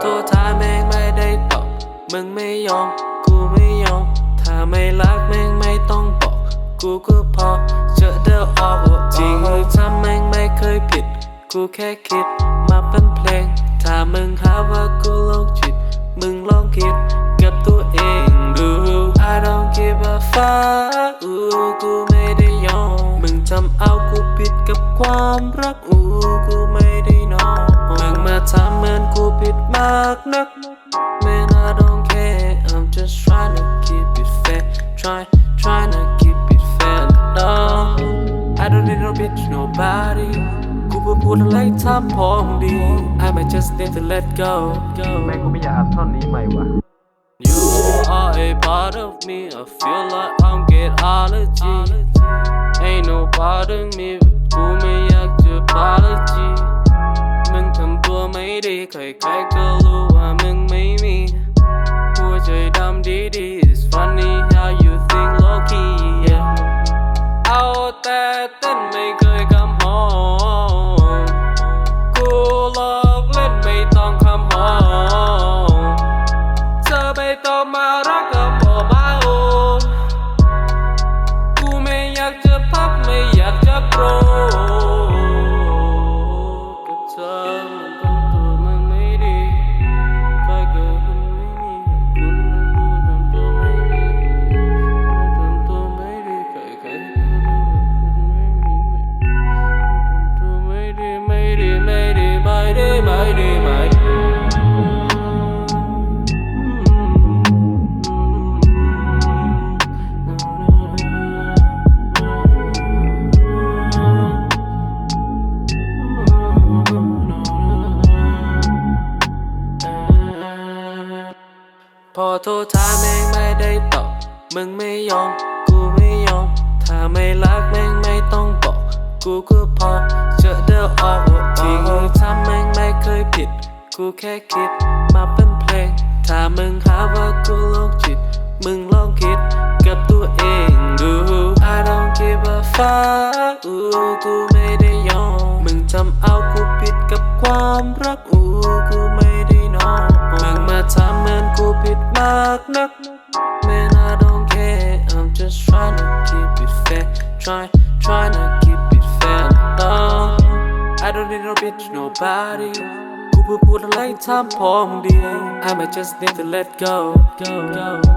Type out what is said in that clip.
โทรถาแม่งไม่ได้ตอบมึงไม่ยอม กูไม่ยอม ถ้าไม่รักแม่งไม่ต้องบอก กูก็พอเจอเดาออกจริงทำแม่งไม่เคยผิด กูแค่คิดมาเป็นเพลง ถ้ามึงหาว่ากูโลกจิต มึงลองคิดกับตัวเองดู I don't give a fuck อูกูไม่ได้ยอม มึงจำเอากูผิดกับความรัก อูกูไม่ได้นอนมึงมาทำเหมือนกู ผิดมากนัก Man I don't care I'm just trying to keep it fair Try trying to keep it fair no I don't need no bitch nobody กูพูดพูดอะไรทำพอมงดี I might just need to let go แม่งกูไม่อยากอัดท่อนนี้ใหม่ว่ะ You are a part of me. I feel like I'm get allergy. ดีใครๆก็รู้ว่ามึงไม่มี หัวใจดำดีดี It's funny how you think low key yeah เอาแต่เต้นไม่เคยคำหอมกูหลอกเล่นไม่ต้องคำหอมเธอไม่ต้องมารักกับผม ไดีไม่ดีพอโทรถามแม่งไม่ได้ตอบ มึงไม่ยอม กูไม่ยอม ถ้าไม่รักแม่งไม่ต้องบอก กูก็พอ จอเดาออกจริงทำแม่งไม่เคยผิด กูแค่คิดมาเป็นเพลง ถ้ามึงหาว่ากูโลกจิต มึงลองคิดกับตัวเองดู I don't give a fuck อู้กูไม่ได้ยอม มึงจำเอากูผิดกับความรักอู้กูไม่ได้นอน มึงมาทำเหมือนกูผิดมากนัก Man I don't care I'm just trying to keep it fair Try trying bitch nobody กูพูดพูดอะไรทำพอมึงดี I might just need to let go go go